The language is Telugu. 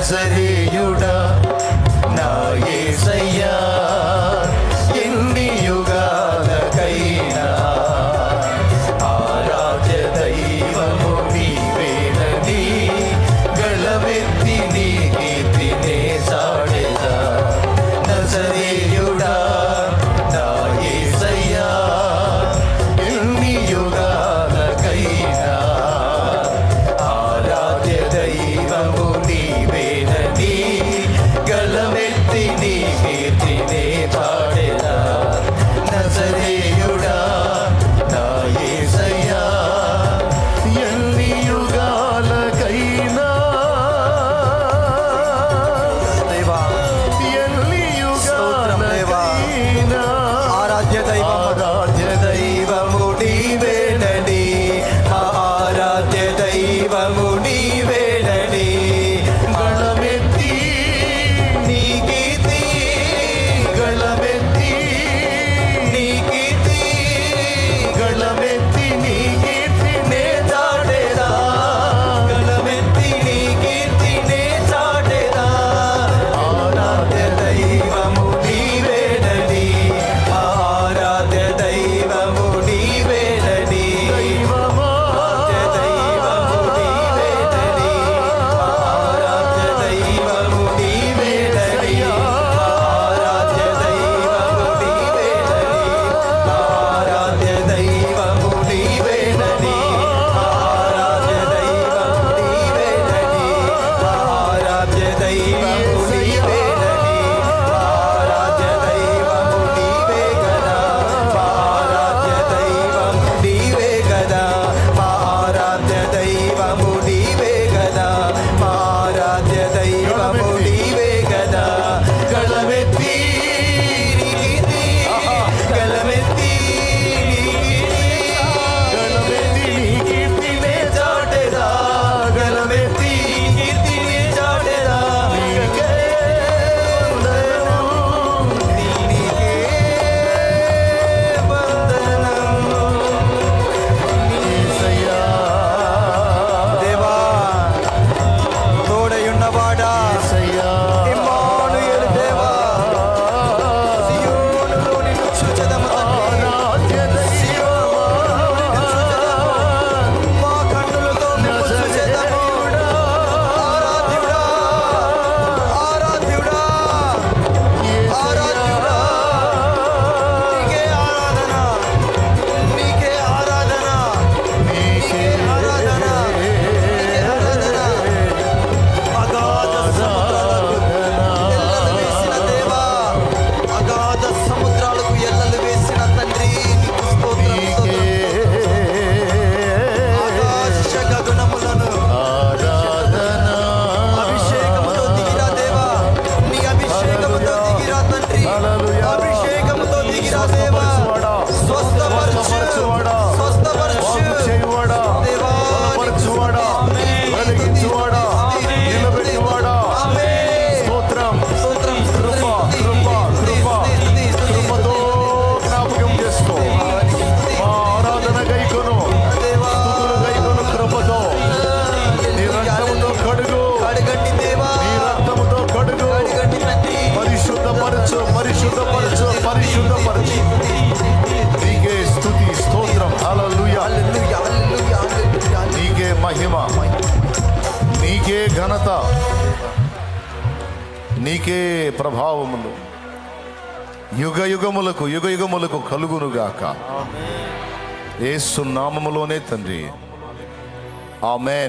నజరేయుడా నా ఏసయ్యా. 你也在一包泡 నీకే ప్రభావములు. యుగ యుగములకు యుగ యుగములకు కలుగునుగాక. ఏసునామములోనే తండ్రి. ఆమెన్.